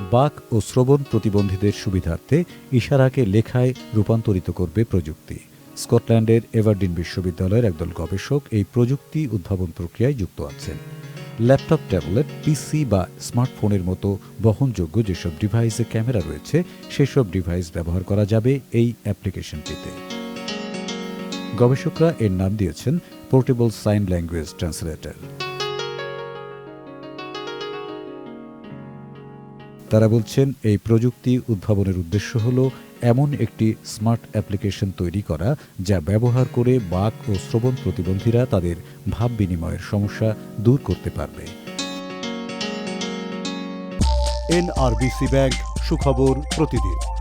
বাক ও শ্রবণ প্রতিবন্ধীদের সুবিধার্থে ইশারাকে লেখায় রূপান্তরিত করবে প্রযুক্তি। স্কটল্যান্ডের এভারডিন বিশ্ববিদ্যালয়ের একদল গবেষক এই প্রযুক্তি উদ্ভাবন প্রক্রিয়ায় যুক্ত আছেন। ল্যাপটপ, ট্যাবলেট, পিসি বা স্মার্টফোনের মতো বহনযোগ্য যেসব ডিভাইসে ক্যামেরা রয়েছে, সেসব ডিভাইস ব্যবহার করা যাবে এই অ্যাপ্লিকেশনটিতে। গবেষকরা এর নাম দিয়েছেন পোর্টেবল সাইন ল্যাঙ্গুয়েজ ট্রান্সলেটর তারা বলছেন, এই প্রযুক্তি উদ্ভাবনের উদ্দেশ্য হল এমন একটি স্মার্ট অ্যাপ্লিকেশন তৈরি করা যা ব্যবহার করে বাক ও শ্রবণ প্রতিবন্ধীরা তাদের ভাব বিনিময়ের সমস্যা দূর করতে পারবে। এনআরবিসি ব্যাংক, সুখবর প্রতিদিন।